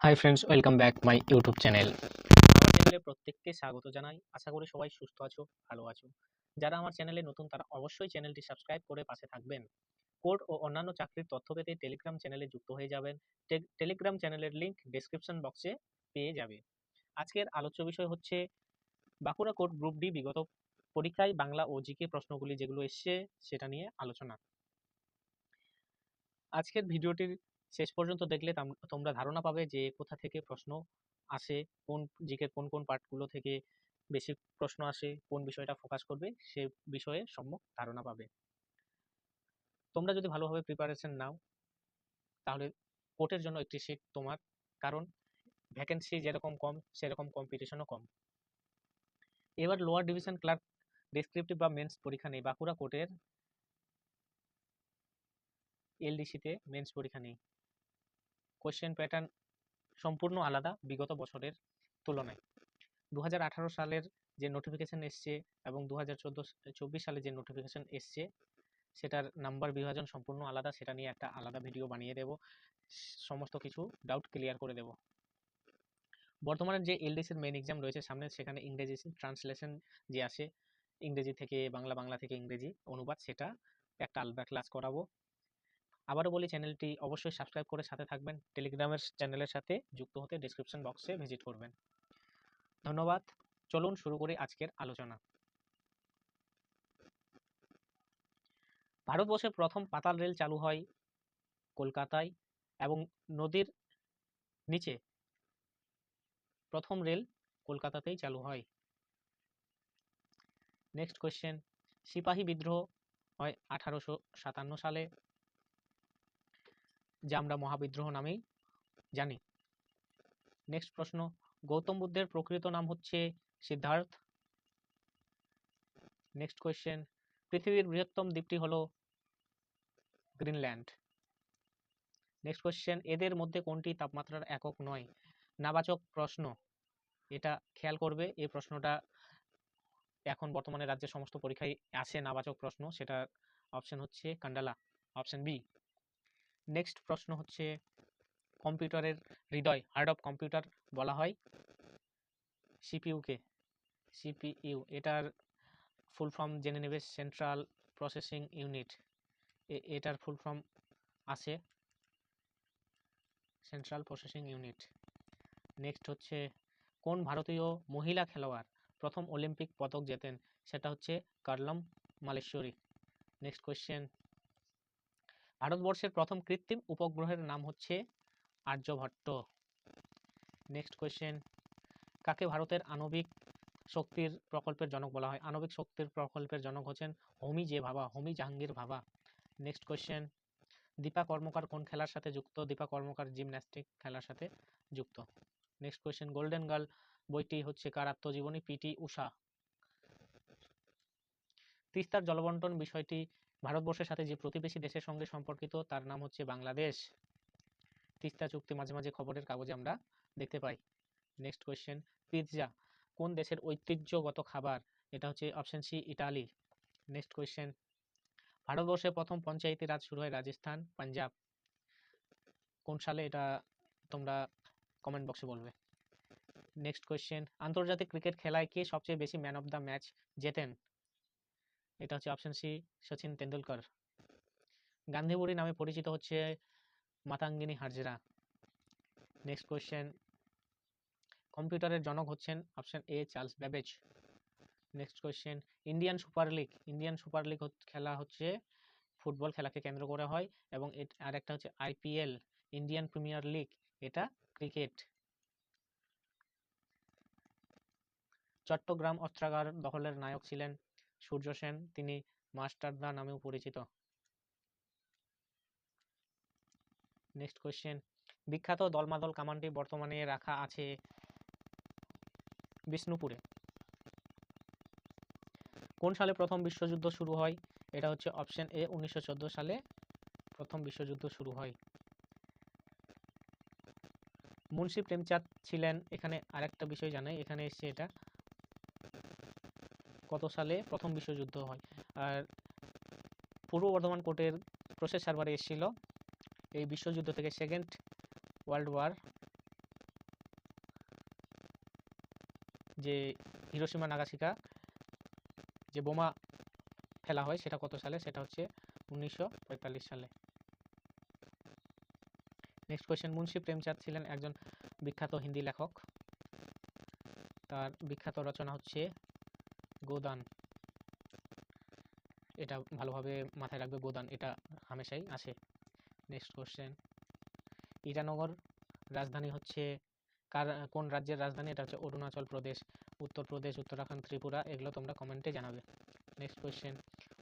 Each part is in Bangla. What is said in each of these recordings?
Hi friends welcome back my YouTube channel চ্যানেলে প্রত্যেককে স্বাগত জানাই। আশা করি সবাই সুস্থ আছো, ভালো আছো। যারা আমার চ্যানেলে নতুন, তারা অবশ্যই চ্যানেলটি সাবস্ক্রাইব করে পাশে থাকবেন। কোড ও অন্যান্য চাকরির তথ্য পেতে টেলিগ্রাম চ্যানেলে যুক্ত হয়ে যাবেন। টেলিগ্রাম চ্যানেলের লিংক ডেসক্রিপশন বক্সে পেয়ে যাবে। আজকের আলোচ্য বিষয় হচ্ছে বাঁকুড়া কোড গ্রুপ ডি বিগত পরীক্ষায় বাংলা ও জিকে প্রশ্নগুলি যেগুলো এসছে, সেটা নিয়ে আলোচনা। আজকের ভিডিওটির শেষ পর্যন্ত দেখলে তোমরা ধারণা পাবে যে কোথা থেকে প্রশ্ন আসে, কোন জিকে কোন কোন পার্টগুলো থেকে বেশি প্রশ্ন আসে, কোন বিষয়টা ফোকাস করবে, সে বিষয়ে সম্যক ধারণা পাবে। তোমরা যদি ভালোভাবে প্রিপারেশন নাও, তাহলে কোর্টের জন্য একটি সিট তোমার, কারণ ভ্যাকেন্সি যেরকম কম, সেরকম কম্পিটিশনও কম। এবার লোয়ার ডিভিশন ক্লার্ক ডেসক্রিপটিভ বা মেন্স পরীক্ষা নেই, বাঁকুড়া কোর্টের এলডিসিতে মেন্স পরীক্ষা নেই। কোশ্চেন প্যাটার্ন সম্পূর্ণ আলাদা বিগত বছরের তুলনায়। দু হাজার আঠারো সালের যে নোটিফিকেশন এসছে এবং দু হাজার চব্বিশ সালে যে নোটিফিকেশন এসছে, সেটার নাম্বার বিভাজন সম্পূর্ণ আলাদা, সেটা নিয়ে একটা আলাদা ভিডিও বানিয়ে দেব। সমস্ত কিছু ডাউট ক্লিয়ার করে দেব। বর্তমানে যে এলডিসির মেন এক্সাম রয়েছে সামনে, সেখানে ইংরেজি ট্রান্সলেশন যে আসে, ইংরেজি থেকে বাংলা বাংলা থেকে ইংরেজি অনুবাদ, সেটা একটা আলাদা ক্লাস করাবো। আবারও বলি চ্যানেলটি অবশ্যই সাবস্ক্রাইব করে সাথে থাকবেন। টেলিগ্রামের চ্যানেলের সাথে যুক্ত হতে ডিসক্রিপশন বক্সে ভিজিট করবেন। ধন্যবাদ। চলুন শুরু করি আজকের আলোচনা। ভারতবর্ষের প্রথম পাতাল রেল চালু হয় কলকাতায় এবং নদীর নিচে প্রথম রেল কলকাতাতেই চালু হয়। নেক্সট কোয়েশ্চেন সিপাহী বিদ্রোহ হয় আঠারোশো সাতান্ন সালে। যা আমরা মহাবিদ্রোহ নামেই জানি। নেক্সট প্রশ্ন, গৌতম বুদ্ধের প্রকৃত নাম হচ্ছে সিদ্ধার্থ। নেক্সট কোয়েশ্চেন পৃথিবীর বৃহত্তম দ্বীপটি হলো গ্রিনল্যান্ড। নেক্সট কোয়েশ্চেন এদের মধ্যে কোনটি তাপমাত্রার একক নয়? নাবাচক প্রশ্ন, এটা খেয়াল করবে, এই প্রশ্নটা এখন বর্তমানে রাজ্যের সমস্ত পরীক্ষায় আসে নাবাচক প্রশ্ন সেটা অপশন হচ্ছে কান্ডালা অপশন বি নেক্সট প্রশ্ন হচ্ছে, কম্পিউটারের হৃদয় হার্ট অফ কম্পিউটার বলা হয় সিপিইউকে সিপিইউ এটার ফুল ফর্ম জেনে নেবে সেন্ট্রাল প্রসেসিং ইউনিট এটার ফুল ফর্ম আছে সেন্ট্রাল প্রসেসিং ইউনিট নেক্সট হচ্ছে, কোন ভারতীয় মহিলা খেলোয়াড় প্রথম অলিম্পিক পদক জেতেন? সেটা হচ্ছে কার্লম মালেশ্বরী। নেক্সট কোয়েশ্চেন ভারতবর্ষের প্রথম কৃত্রিম উপগ্রহের নাম হচ্ছে আর্যভট্ট। নেক্সট কোয়েশ্চেন কাকে ভারতের আণবিক শক্তির প্রকল্পের জনক বলা হয়? আণবিক শক্তির প্রকল্পের জনক হচ্ছেন হোমি জে ভাবা হোমি জাহাঙ্গীর ভাবা নেক্সট কোয়েশ্চেন দীপা কর্মকার কোন খেলার সাথে যুক্ত? দীপা কর্মকার জিমন্যাস্টিক খেলার সাথে যুক্ত। নেক্সট কোয়েশ্চেন গোল্ডেন গার্ল বইটি হচ্ছে কার আত্মজীবনী? পিটি উষা তিস্তার জলবন্টন বিষয়টি ভারতবর্ষের সাথে যে প্রতিবেশী দেশের সঙ্গে সম্পর্কিত, তার নাম হচ্ছে বাংলাদেশ। তিস্তা চুক্তি মাঝে মাঝে খবরের কাগজে আমরা দেখতে পাই। নেক্সট কোয়েশ্চেন পিৎজা কোন দেশের ঐতিহ্যগত খাবার? এটা হচ্ছে option C Italy next question ভারতবর্ষে প্রথম পঞ্চায়েতি রাজ শুরু হয় রাজস্থান, পাঞ্জাব। কোন সালে? এটা তোমরা কমেন্ট বক্সে বলবে। নেক্সট কোয়েশ্চেন আন্তর্জাতিক ক্রিকেট খেলায় কে সবচেয়ে বেশি ম্যান অফ দ্য ম্যাচ জেতেন? এটা হচ্ছে অপশন সি সচিন তেন্ডুলকর। গান্ধীবুড়ি নামে পরিচিত হচ্ছে মাতাঙ্গিনী হাজরা নেক্সট কোয়েশ্চেন কম্পিউটারের জনক হচ্ছেন option A Charles Babbage. Next question Indian Super League, Indian Super League খেলা হচ্ছে, ফুটবল খেলাকে কেন্দ্র করে হয় এবং আর একটা হচ্ছে আইপিএল ইন্ডিয়ান প্রিমিয়ার লিগ, এটা ক্রিকেট। চট্টগ্রাম অস্ত্রাগার দখলের নায়ক ছিলেন সূর্য সেন, তিনি মাস্টারদা নামেও পরিচিত। নেক্সট কোয়েশ্চেন বিখ্যাত দলমাদল কামানটি বর্তমানে রাখা আছে বিষ্ণুপুরে। কোন সালে প্রথম বিশ্বযুদ্ধ শুরু হয়? এটা হচ্ছে অপশন এ উনিশশো চোদ্দ সালে প্রথম বিশ্বযুদ্ধ শুরু হয়। মুন্সি প্রেমচাঁদ ছিলেন, এখানে আরেকটা বিষয় জানাই, এখানে এসছে এটা। কত সালে প্রথম বিশ্বযুদ্ধ হয়। আর পূর্ব বর্ধমান কোর্টের প্রসেস সার্ভারে এসেছিল এই বিশ্বযুদ্ধ থেকে সেকেন্ড ওয়ার্ল্ড ওয়ার যে হিরোসীমা নাগাশিকা যে বোমা ফেলা হয় সেটা কত সালে? সেটা হচ্ছে উনিশশো পঁয়তাল্লিশ সালে। নেক্সট কোয়েশ্চেন মুন্সি প্রেমচাঁদ ছিলেন একজন বিখ্যাত হিন্দি লেখক। তার বিখ্যাত রচনা হচ্ছে গোদান। এটা ভালোভাবে মাথায় রাখবে গোদান, এটা হামেশাই আসে। নেক্সট কোশ্চেন ইটানগর রাজধানী হচ্ছে কার, কোন রাজ্যের রাজধানী? এটা হচ্ছে অরুণাচল প্রদেশ উত্তরপ্রদেশ উত্তরাখণ্ড, ত্রিপুরা, এগুলো তোমরা কমেন্টে জানাবে। নেক্সট কোয়েশ্চেন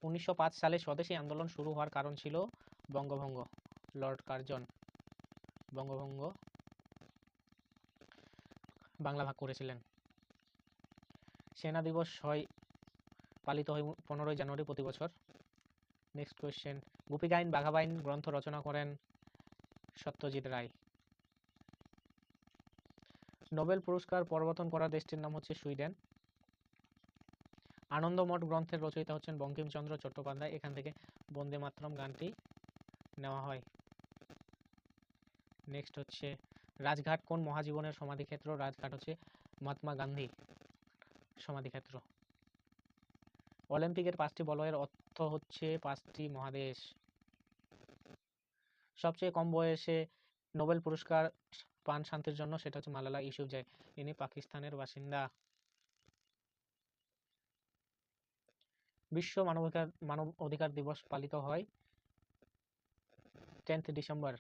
উনিশশো পাঁচ সালে স্বদেশী আন্দোলন শুরু হওয়ার কারণ ছিল বঙ্গভঙ্গ, লর্ড কার্জন। বঙ্গভঙ্গ বাংলা ভাগ করেছিলেন। সেনা দিবস হয় পালিত হয় পনেরোই জানুয়ারি প্রতি বছর। নেক্সট কোয়েশ্চেন গোপীগাইন বাঘাবাইন গ্রন্থ রচনা করেন সত্যজিৎ রায়। নোবেল পুরস্কার প্রবর্তন করা দেশটির নাম হচ্ছে সুইডেন। আনন্দমঠ গ্রন্থের রচয়িতা হচ্ছেন বঙ্কিমচন্দ্র চট্টোপাধ্যায়। এখান থেকে বন্দে মাতরম গানটি নেওয়া হয়। নেক্সট হচ্ছে, রাজঘাট কোন মহাজীবনের সমাধিক্ষেত্র? রাজঘাট হচ্ছে মহাত্মা গান্ধী সমাধিক্ষেত্র। অলিম্পিকের পাঁচটি বলয়ের অর্থ হচ্ছে পাঁচটি মহাদেশ। সবচেয়ে কম বয়সে নোবেল পুরস্কার পান শান্তির জন্য সেটা হচ্ছে মালালা ইউসুফজাই ইনি পাকিস্তানের বাসিন্দা। বিশ্ব মানবাধিকার মানব অধিকার দিবস পালিত হয় টেন্থ ডিসেম্বর।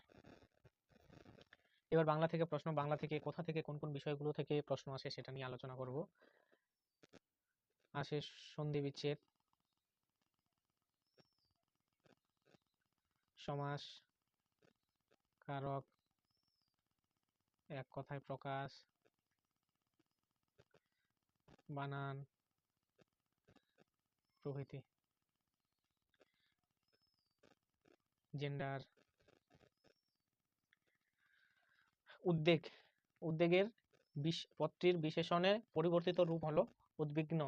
এবার বাংলা থেকে প্রশ্ন, বাংলা থেকে কোথা থেকে কোন কোন বিষয়গুলো থেকে প্রশ্ন আসে সেটা নিয়ে আলোচনা করব। আসে সন্ধি বিচ্ছেদ। সমাস, কারক, এক কথায় প্রকাশ, বানান, প্রভৃতি। জেন্ডার উদ্বেগ, উদ্বেগের পদটির বিশেষণে পরিবর্তিত রূপ হলো উদ্বিগ্ন।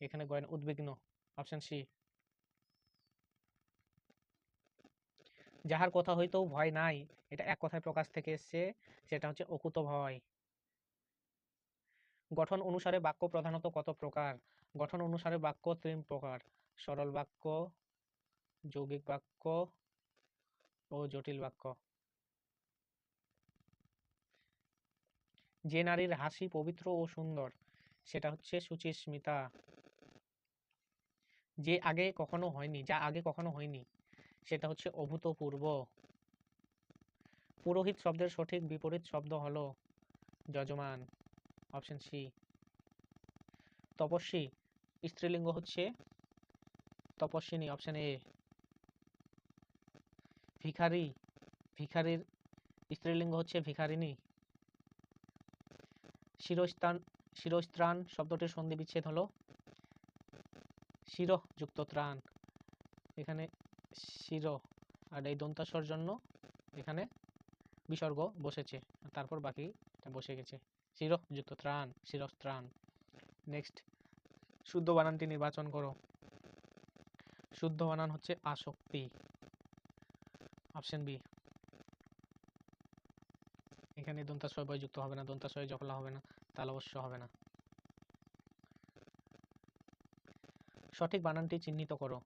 এখানে গয়েন উদ্বিগ্ন। Option C. যাহার কথা হইতেও ভয় নাই, এটা এক কথায় প্রকাশ থেকে এসছে, সেটা হচ্ছে অকুত ভয়। গঠন অনুসারে বাক্য প্রধানত কত প্রকার? গঠন অনুসারে বাক্য তিন প্রকার। সরল বাক্য, যৌগিক বাক্য ও জটিল বাক্য। যে নারীর হাসি পবিত্র ও সুন্দর, সেটা হচ্ছে সুচিস্মিতা। যে আগে কখনো হয়নি, যা আগে কখনো হয়নি, সেটা হচ্ছে অভূতপূর্ব। পুরোহিত শব্দের সঠিক বিপরীত শব্দ হলো যজমান অপশন সি তপস্বী, স্ত্রীলিঙ্গ হচ্ছে তপস্বিনী অপশন এ ভিখারি, ভিখারির স্ত্রীলিঙ্গ হচ্ছে ভিখারিনী শিরস্থান শিরস্ত্রাণ শব্দটির সন্ধি বিচ্ছেদ হলো শির যুক্ত ত্রাণ। এখানে শির আর এই দন্তাস্বর জন্য এখানে বিসর্গ বসেছে। তারপর বাকি বসে গেছে। শির যুক্ত ত্রাণ শিরস্ত্রাণ নেক্সট শুদ্ধ বানানটি নির্বাচন করো। শুদ্ধ বানান হচ্ছে আসক্তি। অপশন বি এখানে দন্তাশয় বয় যুক্ত হবে না দন্তাশয় জফলা হবে না, তাল অবশ্য হবে না। সঠিক বানানটি চিহ্নিত করো।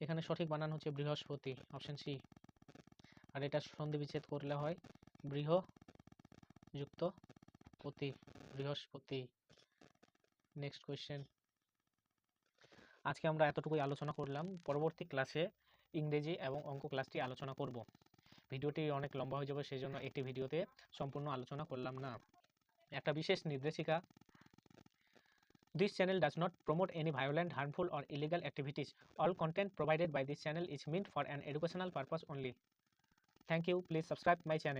এখানে সঠিক বানান হচ্ছে বৃহস্পতি অপশন সি আর এটা সন্ধি বিচ্ছেদ করলে হয় বৃহ যুক্ত পতি বৃহস্পতি। নেক্সট কোয়েশ্চেন আজকে আমরা এতটুকুই আলোচনা করলাম। পরবর্তী ক্লাসে ইংরেজি এবং অঙ্ক ক্লাসটি আলোচনা করব। ভিডিওটি অনেক লম্বা হয়ে যাবে সেই জন্য একটি ভিডিওতে সম্পূর্ণ আলোচনা করলাম না। একটা বিশেষ নির্দেশিকা This channel does not promote any violent, harmful, or illegal activities. All content provided by this channel is meant for an educational purpose only. Thank you. Please subscribe my channel.